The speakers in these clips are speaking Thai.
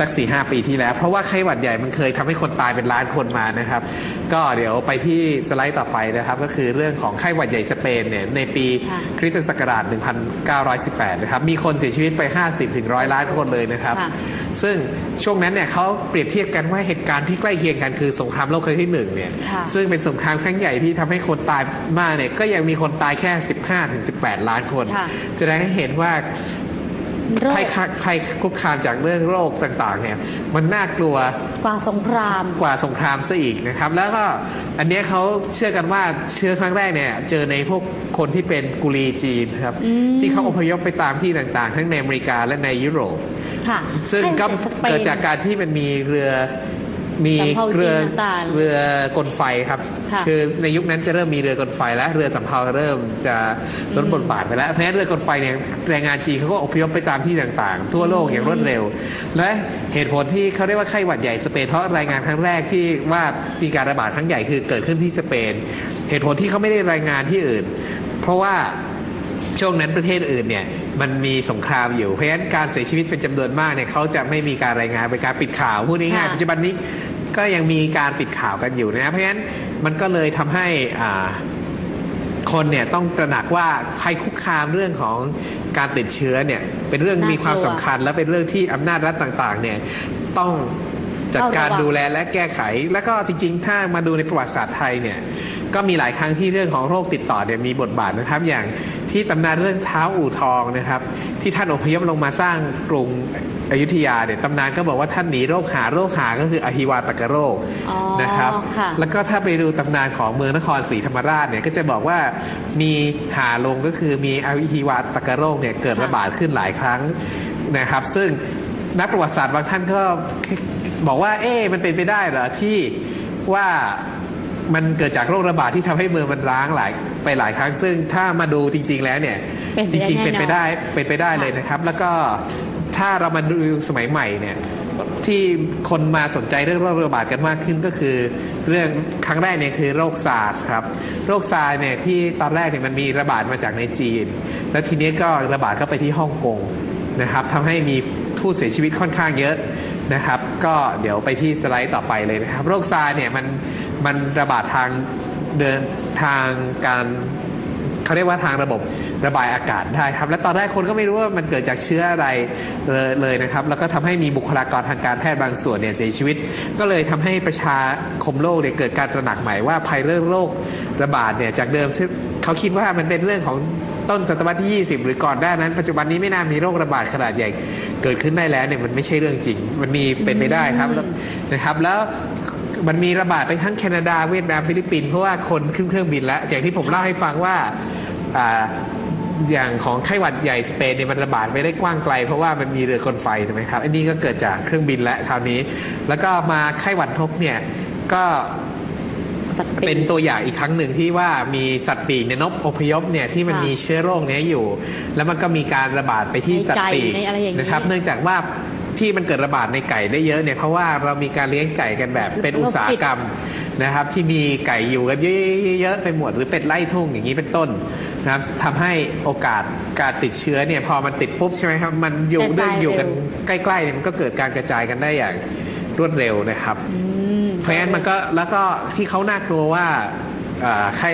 สักสี่ห้าปีที่แล้ว เพราะว่าไข้หวัดใหญ่มันเคยทำให้คนตายเป็นล้านคนมานะครับ ก็เดี๋ยวไปที่สไลด์ต่อไปนะครับ ก็คือเรื่องของไข้หวัดใหญ่สเปนเนี่ยในปีค่ะคริสตศักราช 1918 นะครับ มีคนเสียชีวิตไป 50ถึงร้อยล้านคนเลยนะครับค่ะซึ่งช่วงนั้นเนี่ยเขาเปรียบเทียบกันว่าเหตุการณ์ที่ใกล้เคียงกันคือสงครามโลกครั้งที่หนึ่งเนี่ยค่ะซึ่งเป็นสงครามครั้งใหญ่ที่ทำให้คนตายมากเนี่ยก็ยังมีคนตายแค่ 15ถึง18 ล้านคนค่ะแสดงให้เห็นว่า โรคภัยคุกภัยคุกคามจากเรื่องโรคต่างๆ เนี่ย มันน่ากลัวกว่าสงครามกว่าสงครามซะอีกนะครับ แล้วก็อันเนี้ยเขาเชื่อกันว่าเชื้อครั้งแรกเนี่ย เจอในพวกคนที่เป็นกุลีจีนครับอืมที่เขาอพยพไปตามที่ต่างๆ ทั้งในอเมริกาและในยุโรปค่ะซึ่งก็ให้สปนเกิดจากการที่มันมีเรือ มีสำเภาจีนเรือต่างๆเรือกลไฟครับค่ะอในยุคนั้นจะเริ่มมีเรือกลไฟและเรือสำเภาเริ่มจะลดอืมบทบาทไปแล้วเพราะฉะนั้นเรือกลไฟเนี่ยแรงงานจีนเขาก็อพยพไปตามที่ต่างๆ ทั่วโลกอย่างรวดเร็ว และเหตุผลที่เขาเรียกว่าไข้หวัดใหญ่สเปนเพราะรายงานครั้งแรกที่ว่ามีการระบาดครั้งใหญ่คือเกิดขึ้นที่สเปน เหตุผลที่เขาไม่ได้รายงานที่อื่น เพราะว่าช่วงนั้นประเทศอื่นเนี่ยมันมีสงครามอยู่เพราะฉะนั้นการเสียชีวิตเป็นจำนวนมากเนี่ยเขาจะไม่มีการรายงานเป็นการปิดข่าวพูดง่ายๆค่ะปัจจุบันนี้ ก็ยังมีการปิดข่าวกันอยู่นะเพราะฉะนั้นมันก็เลยทำให้อ่าคนเนี่ยต้องตระหนักว่าภัยคุกคามเรื่องของการติดเชื้อเนี่ยเป็นเรื่องมีความสำคัญ และเป็นเรื่องที่อำนาจรัฐต่างๆ เนี่ยต้องจัดการเฝ้าระวังดูแลและแก้ไข แล้วก็จริง ๆ ถ้ามาดูในประวัติศาสตร์ไทยเนี่ย ก็มีหลายครั้งที่เรื่องของโรคติดต่อเนี่ยมีบทบาทนะครับ อย่างที่ตำนานเรื่องเท้าอู่ทองนะครับ ที่ท่านอพยพลงมาสร้างกรุง อยุธยาเนี่ยตำนานก็บอกว่าท่านหนีโรคหาโรคหาก็คืออหิวาตกโรคอ๋อนะครับค่ะแล้วก็ถ้าไปดูตำนานของเมืองนครศรีธรรมราชเนี่ยก็จะบอกว่ามีหาลงก็คือมีอหิวาตกโรคเนี่ยเกิดระบาดขึ้นหลายครั้งนะครับ ซึ่งนักประวัติศาสตร์บางท่านก็บอกว่า เอ๊ะมันเป็นไปได้เหรอที่ว่ามันเกิดจากโรคระบาดที่ทำให้เมืองมันร้างหลายไปหลายครั้ง ซึ่งถ้ามาดูจริง ๆ แล้วเนี่ยเป็นไปจได้ริง ๆ เป็นไปแน่นอนได้เป็นไปได้เลยนะครับ แล้วก็ ถ้าเรามาดูสมัยใหม่เนี่ยที่คนมาสนใจเรื่องโรคระบาดกันมากขึ้นก็คือ เรื่องครั้งแรกเนี่ยคือโรคซาร์สครับ โรคซาร์สเนี่ยที่ตอนแรกเนี่ยมันมีระบาดมาจากในจีน แล้วทีนี้ก็ระบาดเข้าไปที่ฮ่องกงนะครับทำให้มีผู้เสียชีวิตค่อนข้างเยอะนะครับ ก็เดี๋ยวไปที่สไลด์ต่อไปเลยนะครับ โรคซาร์เนี่ยมันมันระบาดทางเดินทางการ เขาเรียกว่าทางระบบระบายอากาศได้ครับ และตอนแรกคนก็ไม่รู้ว่ามันเกิดจากเชื้ออะไรเลยนะครับ แล้วก็ทำให้มีบุคลากรทางการแพทย์บางส่วนเนี่ยเสียชีวิต ก็เลยทำให้ประชาคมโลกเนี่ยเกิดการตระหนักใหม่ว่าภัยเรื่องโรคระบาดเนี่ยจากเดิมซึ่เขาคิดว่ามันเป็นเรื่องของต้นศตวรรษที่ 20 หรือก่อนหน้านั้น ปัจจุบันนี้ไม่น่ามีโรคระบาดขนาดใหญ่เกิดขึ้นได้แล้วเนี่ยมันไม่ใช่เรื่องจริง มันมีเป็นไปได้ครับนะครับ แล้วมันมีระบาดไปทั้งแคนาดาเวียดนามฟิลิปปินส์เพราะว่าคนขึ้นเครื่องบินแล้ว อย่างที่ผมเล่าให้ฟังว่า อ่าอย่างของไข้หวัดใหญ่สเปนเนี่ยมันระบาดไม่ได้กว้างไกล เพราะว่ามันมีเรือคนไฟถูกไหมครับอันนี้ก็เกิดจากเครื่องบินและคราวนี้ แล้วก็มาไข้หวัดนกเนี่ยก็สัตว์ปีกเป็นตัวอย่างอีกครั้งหนึ่งที่ว่ามีสัตว์ปีกในนกอพยพเนี่ยที่มันค่ะมีเชื้อโรคเนี้ยอยู่ แล้วมันก็มีการระบาดไปที่ในสัตว์ปีกไก่ในอะไรอย่างนี้นะครับ เนื่องจากว่า ที่มันเกิดระบาดในไก่ได้เยอะเนี่ยเพราะว่าเรามีการเลี้ยงไก่กันแบบเป็นอุตสาหกรรมนะครับ ที่มีไก่อยู่กันเยอะๆไปหมดหรือเป็ดไล่ทุ่งอย่างนี้เป็นต้นนะครับทำให้โอกาสการติดเชื้อเนี่ยพอมันติดปุ๊บใช่ไหมครับ มันอยู่กระจายเรื่องอยู่กันเร็วใกล้ๆเนี่ยมันก็เกิดการกระจายกันได้อย่างรวดเร็วนะครับอืมเพราะฉะนั้นมันก็แล้วก็ที่เขาน่ากลัวว่าเอ่อไข้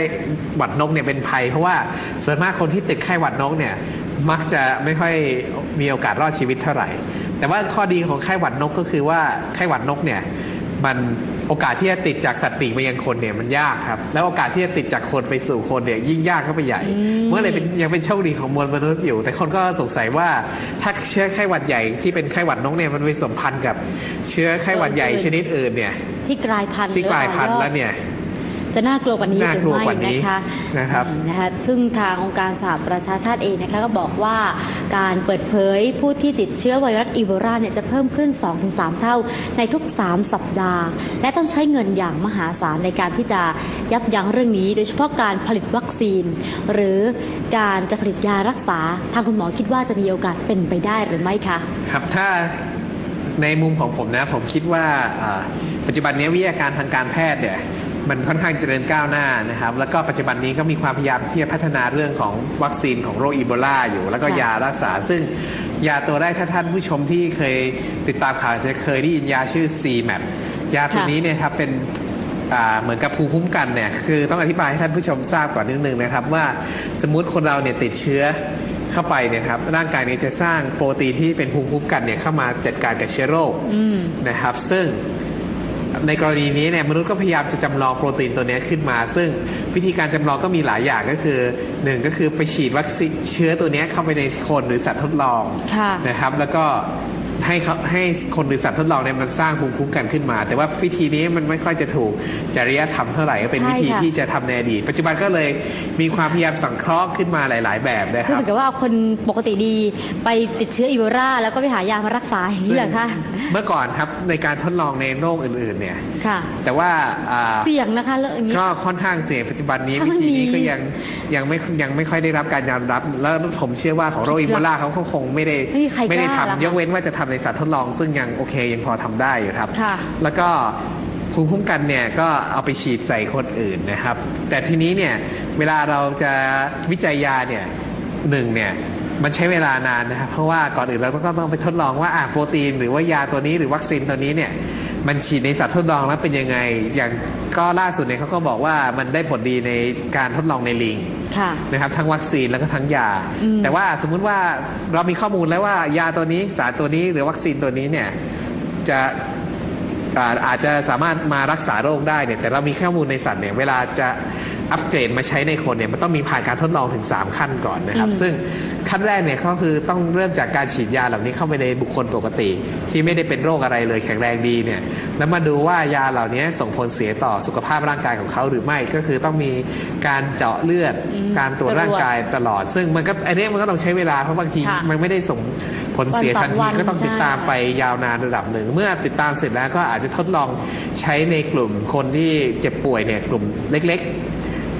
หวัดนกเนี่ยเป็นภัย เพราะว่าส่วนมากคนที่ติดไข้หวัดนกเนี่ย มักจะไม่ค่อย มีโอกาสรอดชีวิตเท่าไหร่ แต่ว่าข้อดีของไข้หวัดนกก็คือว่าไข้หวัดนกเนี่ยมันโอกาสที่จะติดจากสัตว์ปีกไปยังคนเนี่ยมันยากครับ แล้วโอกาสที่จะติดจากคนไปสู่คนเนี่ยยิ่งยากเข้าไปใหญ่อืมเมื่อเลยเป็นยังเป็นโชคดีของมวลมนุษย์อยู่ แต่คนก็สงสัยว่าถ้าเชื้อไข้หวัดใหญ่ที่เป็นไข้หวัดนกเนี่ยมันไปสัมพันธ์กับ เชื้อไข้หวัดใหญ่ชนิดอื่นเนี่ยที่กลายพันธุ์ที่กลายพันธุ์แล้วเนี่ย จะน่ากลัวกว่านี้น่ากลัวกว่านี้หรือไม่นะคะนะครับอืมนะคะซึ่งทางองค์การสหประชาชาติเองนะคะก็บอกว่าการเปิดเผยผู้ที่ติดเชื้อไวรัสอีโบลาเนี่ยจะเพิ่มขึ้น 2-3 เท่าในทุก 3 สัปดาห์ และต้องใช้เงินอย่างมหาศาลในการที่จะยับยั้งเรื่องนี้ โดยเฉพาะการผลิตวัคซีน หรือการจะผลิตยารักษา ทางคุณหมอคิดว่าจะมีโอกาสเป็นไปได้หรือไม่คะ ครับถ้าในมุมของผมนะผมคิดว่าอ่าปัจจุบันนี้วิทยาการทางการแพทย์เนี่ย มันค่อนข้างเจริญก้าวหน้านะครับ แล้วก็ปัจจุบันนี้ก็มีความพยายามที่จะพัฒนาเรื่องของวัคซีนของโรคอีโบลาอยู่ แล้วก็ค่ะยารักษา ซึ่งยาตัวแรกถ้าท่านผู้ชมที่เคยติดตามข่าวจะเคยได้ยินยาชื่อ CMAP ยาตัวนี้เนี่ยครับเป็นอ่าเหมือนกับภูมิคุ้มกันเนี่ยคือต้องอธิบายให้ท่านผู้ชมทราบก่อนนิดนึงนะครับ ว่าสมมุติคนเราเนี่ยติดเชื้อเข้าไปเนี่ยครับร่างกายเนี่ยจะสร้างโปรตีนที่เป็นภูมิคุ้มกันเนี่ยเข้ามาจัดการกับเชื้อโรคอืมนะครับ ซึ่ง ในกรณีนี้เนี่ยมนุษย์ก็พยายามจะจำลองโปรตีนตัวเนี้ยขึ้นมา ซึ่งวิธีการจำลองก็มีหลายอย่างก็คือหนึ่งก็คือไปฉีดวัคซีนเชื้อตัวเนี้ยเข้าไปในคนหรือสัตว์ทดลองค่ะนะครับ แล้วก็ให้เขาให้คนหรือสัตว์ทดลองเนี่ยมันสร้างภูมิคุ้มกันขึ้นมา แต่ว่าวิธีนี้มันไม่ค่อยจะถูกจริยธรรมเท่าไหร่ก็เป็นวิธีใช่ค่ะที่จะทำในอดีตปัจจุบันก็เลยมีความพยายามสังเคราะห์ขึ้นมาหลาย ๆ แบบนะคคือรัเหบมือนกับว่าเอาคนปกติดีไปติดเชื้ออีโบลาแล้วก็ไปหายามารักษาอย่างนี้เหรอคะ เมื่อก่อนครับในการทดลองในโรคอื่น ๆ เนี่ย ค่ะ แต่ว่าอ่าเสี่ยงนะคะเรื่องอย่างนี้ ก็ค่อนข้างเสี่ยงปัจจุบันนี้ถ้าวิมันธีนี้มีก็ยังยังไม่ยังไม่ค่อยได้รับการยอมรับ แล้วผมเชื่อว่าของโรคอีโบลาเขาก็คงไม่ได้ไม่มีใครไม่ได้กล้าหรอกทำค่ะยกเว้นว่าจะทำในสัตว์ทดลอง ซึ่งยังโอเคยังพอทำได้อยู่ครับ ค่ะ แล้วก็ภูมิคุ้มกันเนี่ยก็เอาไปฉีดใส่คนอื่นนะครับ แต่ทีนี้เนี่ยเวลาเราจะวิจัยยาเนี่ยหนึ่งเนี่ย มันใช้เวลานานนะครับเพราะว่าก่อนอื่นเราก็ต้องไปทดลองว่าอะโปรตีน หรือว่ายาตัวนี้หรือวัคซีนตัวนี้เนี่ย มันฉีดในสัตว์ทดลองแล้วเป็นยังไง อย่างก็ล่าสุดเนี่ยเขาก็บอกว่ามันได้ผลดีในการทดลองในลิงค่ะนะครับ ทั้งวัคซีนแล้วก็ทั้งยาอืมแต่ว่าสมมุติว่าเรามีข้อมูลแล้วว่ายาตัวนี้สารตัวนี้หรือวัคซีนตัวนี้เนี่ยจะอ่าอาจจะสามารถมารักษาโรคได้เนี่ยแต่เรามีข้อมูลในสัตว์เนี่ยเวลาจะ อัปเกรดมาใช้ในคนเนี่ยมันต้องมีผ่านการทดลองถึง 3 ขั้นก่อนนะครับอืมซึ่งขั้นแรกเนี่ยก็คือต้องเริ่มจากการฉีดยาเหล่านี้เข้าไปในบุคคลปกติ ที่ไม่ได้เป็นโรคอะไรเลยแข็งแรงดีเนี่ยแล้วมาดูว่ายาเหล่านี้ส่งผลเสียต่อสุขภาพร่างกายของเขาหรือไม่ก็คือต้องมีการเจาะเลือดอืมการตรวจร่างกายตลอด ซึ่งมันก็อันนี้มันก็ต้องใช้เวลาเพราะบางทีค่ะมันไม่ได้ส่งผลเสียวันสองทันทีวันก็ต้องติดตามใช่ไปยาวนานระดับหนึ่ง เมื่อติดตามเสร็จแล้วก็อาจจะทดลองใช้ในกลุ่มคนที่เจ็บป่วยเนี่ยกลุ่มเล็กๆ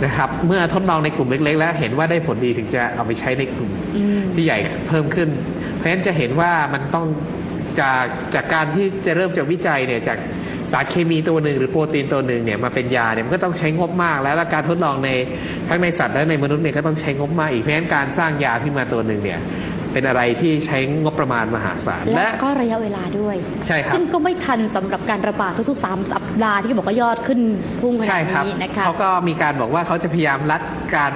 นะครับ เมื่อทดลองในกลุ่มเล็ก ๆ แล้วเห็นว่าได้ผลดีถึงจะเอาไปใช้ในกลุ่มอืมที่ใหญ่เพิ่มขึ้น เพราะฉะนั้นจะเห็นว่ามันต้องจากจากการที่จะเริ่มจากวิจัยเนี่ยจากสารเคมีตัวหนึ่งหรือโปรตีนตัวหนึ่งเนี่ยมาเป็นยาเนี่ยมันก็ต้องใช้งบมาก แล้วและการทดลองในทั้งในสัตว์และในมนุษย์เนี่ยก็ต้องใช้งบมากอีกเพราะฉะนั้นการสร้างยาขึ้นมาตัวหนึ่งเนี่ย เป็นอะไรที่ใช้งบประมาณมหาศาลและและก็ระยะเวลาด้วยใช่ครับซึ่งก็ไม่ทันสำหรับการระบาดทุกๆสามสัปดาห์ที่บอกว่ายอดขึ้นพุ่งขนาใช่ดครับนี้นะคะเขาก็มีการบอกว่าเขาจะพยายามรัดการ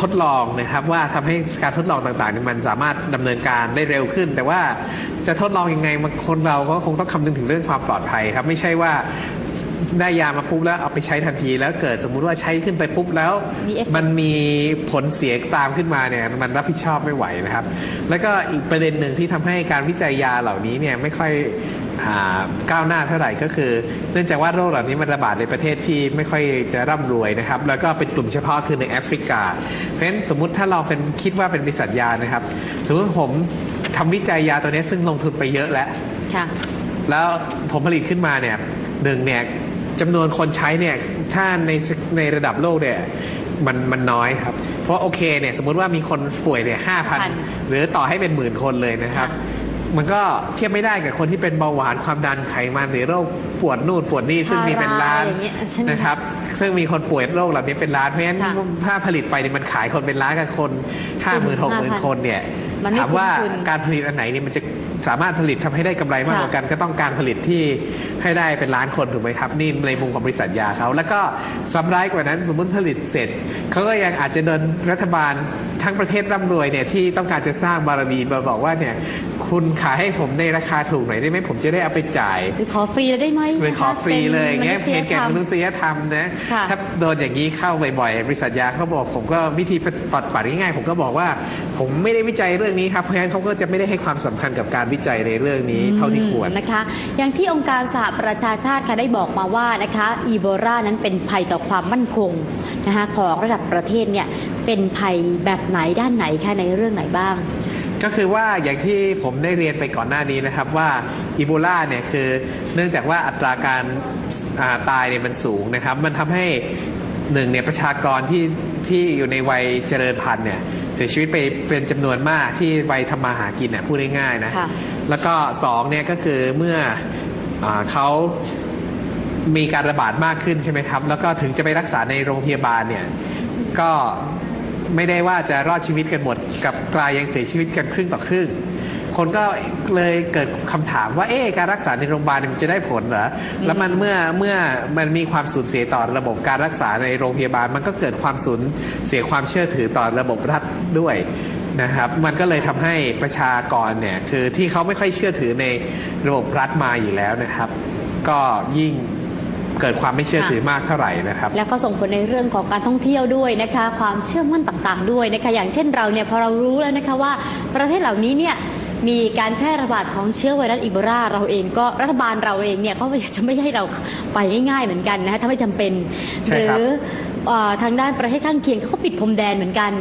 ทดลองนะครับว่าทำให้การทดลองต่างๆเนี่ยมันสามารถดำเนินการได้เร็วขึ้น แต่ว่าจะทดลองยังไงมันคนเราก็คงต้องคำนึงถึงเรื่องความปลอดภัยครับ ไม่ใช่ว่า ได้ยามาปุ๊บแล้วเอาไปใช้ทันทีแล้วเกิดสมมุติว่าใช้ขึ้นไปปุ๊บแล้วมีเอฟเฟกต์มันมีผลเสียตามขึ้นมาเนี่ย มันรับผิดชอบไม่ไหวนะครับ แล้วก็อีกประเด็นหนึ่งที่ทำให้การวิจัยยาเหล่านี้เนี่ยไม่ค่อยอ่าก้าวหน้าเท่าไหร่ก็คือ เนื่องจากว่าโรคเหล่านี้มันระบาดในประเทศที่ไม่ค่อยจะร่ำรวยนะครับ แล้วก็เป็นกลุ่มเฉพาะคือในแอฟริกา เพราะฉะนั้นสมมุติถ้าเราเป็นคิดว่าเป็นบริษัทยานะครับสมมติผมทำวิจัยยาตัวนี้ซึ่งลงทุนไปเยอะแล้วค่ะแล้วผมผลิตขึ้นมาเนี่ยหนึ่งเนี่ย จำนวนคนใช้เนี่ยถ้าในในระดับโลกเนี่ยมันมันน้อยครับ เพราะโอเคเนี่ยสมมุติว่ามีคนป่วยเนี่ยห้าพัน5,000หรือต่อให้เป็นหมื่นคนเลยนะครับ มันก็เทียบไม่ได้กับคนที่เป็นเบาหวานความดันไขมันหรือโรคปวดนู่นปวดนี่ซึ่งมีเป็นล้านอย่างเงี้ยใช่ไหมนะครับ ซึ่งมีคนป่วยโรคเหล่านี้เป็นล้านเพราะฉะนั้นค่ะถ้าผลิตไปเนี่ยมันขายคนเป็นล้านกับคนห้าหมื่นหกหมื่น5,000คนเนี่ยมันไม่ถามว่าคุ้มทุนการผลิตอันไหนเนี่ยมันจะ สามารถผลิตทำให้ได้กำไรมากกว่าค่ะกัน ก็ต้องการผลิตที่ให้ได้เป็นล้านคนถูกไหมครับ นี่ในมุมของบริษัทยาเขาแล้วก็ซ้ำร้ายกว่านั้นสมมติผลิตเสร็จเขาก็ยังอาจจะโดนรัฐบาลทั้งประเทศร่ำรวยเนี่ยที่ต้องการจะสร้างบารมีมาบอกว่าเนี่ย คุณขายให้ผมในราคาถูกหน่อยได้ไหมผมจะได้เอาไปจ่ายหรือขอฟรีเลยได้ไหมหรือขอฟรีเลยอย่างเงี้ยป็นเห็นแก่มมนุนุษยษยธรรมนะค่ะถ้าโดนอย่างนี้เข้าบ่อยๆบริษัทยาเขาบอกผมก็วิธีปัดปัดง่ายๆผมก็บอกว่า ผมไม่ได้วิจัยเรื่องนี้ครับเพราะฉะนั้นเขาก็จะไม่ได้ให้ความสำคัญกับการวิจัยในเรื่องนี้เท่าที่ควรอืมนะคะ อย่างที่องค์การสหประชาชาติค่ะได้บอกมาว่านะคะอีโบลานั้นเป็นภัยต่อความมั่นคงนะคะของระดับประเทศเนี่ยเป็นภัยแบบไหนด้านไหนคะในเรื่องไหนบ้าง ก็คือว่าอย่างที่ผมได้เรียนไปก่อนหน้านี้นะครับว่าอีโบลาเนี่ยคือเนื่องจากว่าอัตราการอ่าตายเนี่ยมันสูงนะครับ มันทำให้หนึ่งเนี่ยประชากรที่ที่อยู่ในวัยเจริญพันธุ์เนี่ยเสียชีวิตไปเป็นจำนวนมากที่วัยทำมาหากินเนี่ยพูดง่ายๆนะค่ะแล้วก็สองเนี่ยก็คือเมื่ออาเขามีการระบาดมากขึ้นใช่ไหมครับ แล้วก็ถึงจะไปรักษาในโรงพยาบาลเนี่ย ก็ ไม่ได้ว่าจะรอดชีวิตกันหมด กับกลายยังเสียชีวิตกันครึ่งต่อครึ่ง คนก็เลยเกิดคำถามว่าเอ๊ะการรักษาในโรงพยาบาลเนี่ยมันจะได้ผลเหรอแล้วมันเมื่อเมื่อมันมีความสูญเสียต่อระบบการรักษาในโรงพยาบาล มันก็เกิดความสูญเสียความเชื่อถือต่อระบบรัฐด้วยนะครับ มันก็เลยทำให้ประชากรเนี่ยคือที่เขาไม่ค่อยเชื่อถือในระบบรัฐมาอยู่แล้วนะครับ ก็ยิ่ง เกิดความไม่เชื่อถือมากเท่าไหร่นะครับ แล้วก็ส่งผลในเรื่องของการท่องเที่ยวด้วยนะคะ ความเชื่อมั่นต่างๆ ด้วยนะคะอย่างเช่นเราเนี่ยพอเรารู้แล้วนะคะว่าประเทศเหล่านี้เนี่ยมีการแพร่ระบาดของเชื้อไวรัสอีโบลาเราเองก็รัฐบาลเราเองเนี่ยก็จะไม่ให้เราไปง่าย ๆ เหมือนกันนะคะถ้าไม่จำเป็นใช่หรืครับเอ่อทางด้านประเทศข้างเคียงเขาก็ปิดพรมแดนเหมือนกัน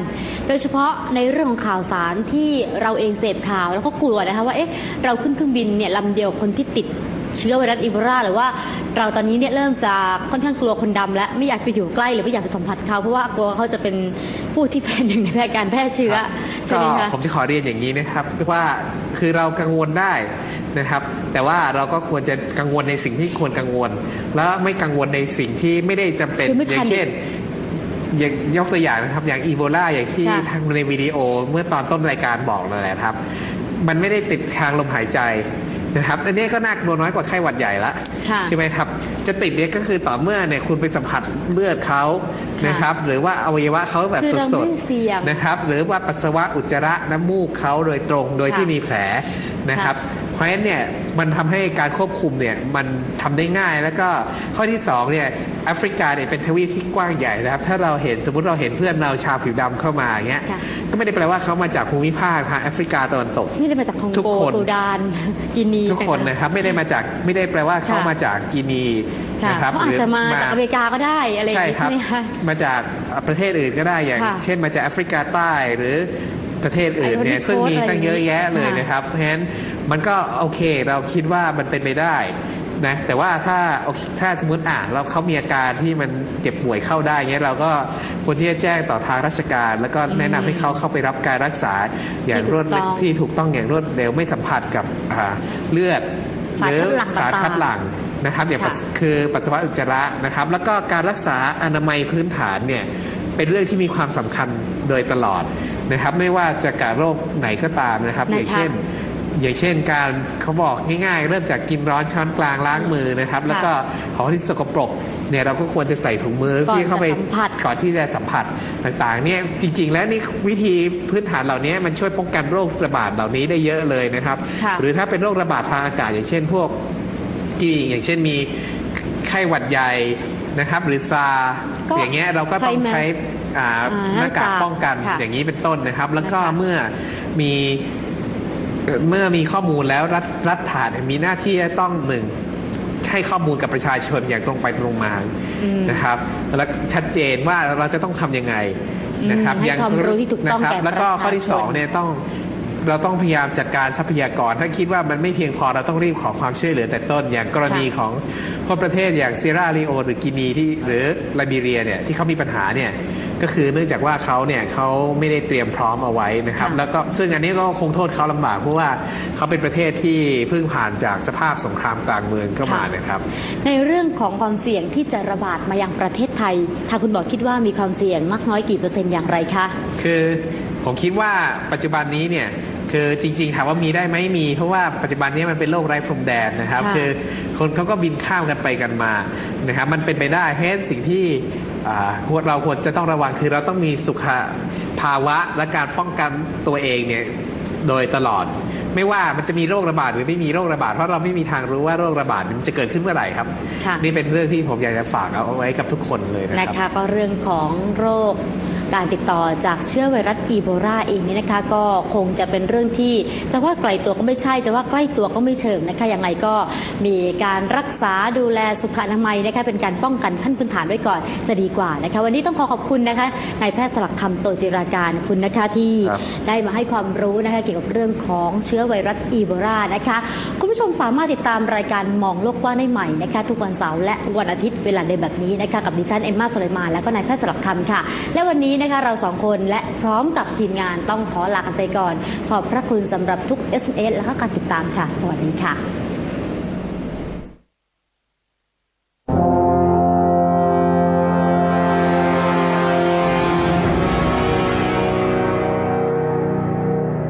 โดยเฉพาะในเรื่องของข่าวสารที่เราเองเสพข่าวแล้วก็กลัวนะคะว่าเอ๊ะเราขึ้นเครื่องบินเนี่ยลำเดียวคนที่ติดเชื้อไวรัสอีโบลาหรือว่า เราตอนนี้เนี่ยเริ่มจะค่อนข้างกลัวคนดำแล้วไม่อยากไปอยู่ใกล้หรือไม่อยากไปสัมผัสเขาเพราะว่ากลัวเขาจะเป็นผู้ที่เป็นหนึ่งในการแพร่เชื้อครับใช่ก็ไหมคะผมจะขอเรียนอย่างนี้นะครับว่าคือเรากังวลได้นะครับ แต่ว่าเราก็ควรจะกังวลในสิ่งที่ควรกังวล แล้วไม่กังวลในสิ่งที่ไม่ได้จำเป็นคือไม่อย่าทันงเช่นอย่างยกตัวอย่างนะครับ อย่างอีโบลาอย่างที่ค่ะทางในวิดีโอเมื่อตอนต้นรายการบอกนั่นแหละครับ มันไม่ได้ติดทางลมหายใจ นะครับอันนี้ก็น่ากลัวน้อยกว่าไข้หวัดใหญ่ละค่ะใช่ไหมครับ จะติดเนี่ยก็คือต่อเมื่อเนี่ยคุณไปสัมผัสเลือดเขานะครับ หรือว่าอวัยวะเขาแบบคือเราสดไม่เสี่ยงๆนะครับ หรือว่าปัสสาวะอุจจาระน้ำมูกเขาโดยตรงโดยค่ะที่มีแผลนะครับ เพราะฉะนั้นเนี่ยมันทำให้การควบคุมเนี่ยมันทำได้ง่าย แล้วก็ข้อที่สองเนี่ยแอฟริกาเนี่ยเป็นทวีปที่กว้างใหญ่นะครับ ถ้าเราเห็นสมมติเราเห็นเพื่อนเราชาวผิวดำเข้ามาอย่างเงี้ยค่ะก็ไม่ได้แปลว่าเขามาจากภูมิภาคทางแอฟริกาตะวันตกไม่ได้มาจากคองทุกโกคนซูดานกินีทุกคนนะครับไม่ได้มาจากไม่ได้แปลว่าเขาค่ะมาจากกินีค่ะนะครับเขาอาจจะมาจากอเมริกาก็ได้อะไรอย่างใช่นี้ครัใช่บไหมคะมาจากประเทศอื่นก็ได้อย่างค่ะเช่นมาจากแอฟริกาใต้หรือ ประเทศอื่นเนี่ย Ivory ซึ่งมี Coast ตั้งเยอะแยะเลยค่ะนะครับ เพราะฉะนั้นมันก็โอเคเราคิดว่ามันเป็นไปได้นะแต่ว่าถ้าโอเคถ้าสมมติอ่าเราเขามีอาการที่มันเจ็บป่วยเข้าได้เงี้ยเราก็ควรที่จะแจ้งต่อทางราชการ แล้วก็แนะนำให้เขาเข้าไปรับการรักษาอย่างรวดเร็วที่ที่ถูกต้องอย่างรวดเร็วไม่สัมผัสกับอ่าเลือดสารหรือคัดหลั่งสารต่างๆคัดหลั่งนะครับอย่างปัสค่ะคือปัสสาวะอุจจาระนะครับ แล้วก็การรักษาอนามัยพื้นฐานเนี่ยเป็นเรื่องที่มีความสำคัญโดยตลอด นะครับ ไม่ว่าจะกับโรคไหนก็ตามนะครับนะคะอย่างเช่น อย่างเช่นการเขาบอกง่ายๆ เริ่มจากกินร้อนช้อนกลางล้างมือนะครับ แล้วก็ของที่สกปรกเนี่ยเราก็ควรจะใส่ถุงมือก่อนที่เข้าไปจะสัมผัสก่อนที่จะสัมผัสต่างๆ เนี่ยจริง ๆ แล้วนี่วิธีพื้นฐานเหล่านี้มันช่วยป้องกันโรคระบาดเหล่านี้ได้เยอะเลยนะครับค่ะหรือถ้าเป็นโรคระบาดทางอากาศ อย่างเช่นพวกที่อย่างเช่นมีไข้หวัดใหญ่นะครับ หรือซาร์ก็อย่างเงี้ยเราก็ต้องใช้ใช้ อ่าอ่าหน้ากากหน้ากากป้องกันค่ะอย่างนี้เป็นต้นนะครับ แล้วก็นะคะเมื่อมีเอ่อเมื่อมีข้อมูลแล้วรัฐรัฐฐานมีหน้าที่จะต้องหนึ่งให้ข้อมูลกับประชาชนอย่างตรงไปตรงมาอืมนะครับ แล้วชัดเจนว่าเราจะต้องทำยังไงนะครับอืมให้ความรู้ที่ถูกต้องนะครับแก่แล้วก็ข้อที่ประชาชน สองเนี่ยต้อง เราต้องพยายามจัดการทรัพยากร ถ้าคิดว่ามันไม่เพียงพอเราต้องรีบขอความช่วยเหลือแต่ต้น อย่างกรณีของพวกประเทศอย่างซีราลีโอนหรือกินีที่หรือไลบีเรียเนี่ยที่เขามีปัญหาเนี่ย ก็คือเนื่องจากว่าเขาเนี่ยเขาไม่ได้เตรียมพร้อมเอาไว้นะครับค่ะแล้วก็ซึ่งอันนี้ก็คงโทษเขาลำบากเพราะว่าเขาเป็นประเทศที่เพิ่งผ่านจากสภาพสงครามกลางเมืองเข้ามานะครับ ในเรื่องของความเสี่ยงที่จะระบาดมายังประเทศไทยทางคุณหมอคิดว่ามีความเสี่ยงมากน้อยกี่เปอร์เซ็นต์อย่างไรคะคือผมคิดว่าปัจจุบันนี้เนี่ยคือจริงๆถามว่ามีได้ไหมมี เพราะว่าปัจจุบันนี้มันเป็นโลกไร้พรมแดนนะครับค่ะคือคนเขาก็บินข้ามกันไปกันมานะครับมันเป็นไปได้เพราะฉะนั้นสิ่งที่อ่า ควรเราควรจะต้องระวังคือเราต้องมีสุขภาวะและการป้องกันตัวเองเนี่ยโดยตลอด ไม่ว่ามันจะมีโรคระบาดหรือไม่มีโรคระบาดเพราะเราไม่มีทางรู้ว่าโรคระบาดมันจะเกิดขึ้นเมื่อไหร่ครับค่ะนี่เป็นเรื่องที่ผมอยากจะฝากเอาไว้กับทุกคนเลยนะนะครัคะบก็เรื่องของโรค การติดต่อจากเชื้อไวรัสอีโบลาเองเนี่ยนะคะ ก็คงจะเป็นเรื่องที่จะว่าไกลตัวก็ไม่ใช่จะว่าใกล้ตัวก็ไม่เชิงนะคะยังไงก็มีการรักษาดูแลสุขอนามัยนะคะเป็นการป้องกันขั้นพื้นฐานไว้ก่อนจะดีกว่านะคะ วันนี้ต้องขอขอบคุณนะคะนายแพทย์สลักคำโตจิราการคุณนะคะที่ครับได้มาให้ความรู้นะคะเกี่ยวกับเรื่องของเชื้อไวรัสอีโบลานะคะคุณ ผู้ชมสามารถติดตามรายการมองโลกกว้างได้ใหม่นะคะ ทุกวันเสาร์และวันอาทิตย์เวลาเดิมแบบนี้นะคะกับดิฉันเอมมาสุเลมานและก็นายแพทย์สลักคำค่ะ และวันนี้นะคะเราสองคนและพร้อมกับทีมงานต้องขอลากันไปก่อน ขอบพระคุณสำหรับทุก SMS และก็การติดตามค่ะ สวัสดีค่ะ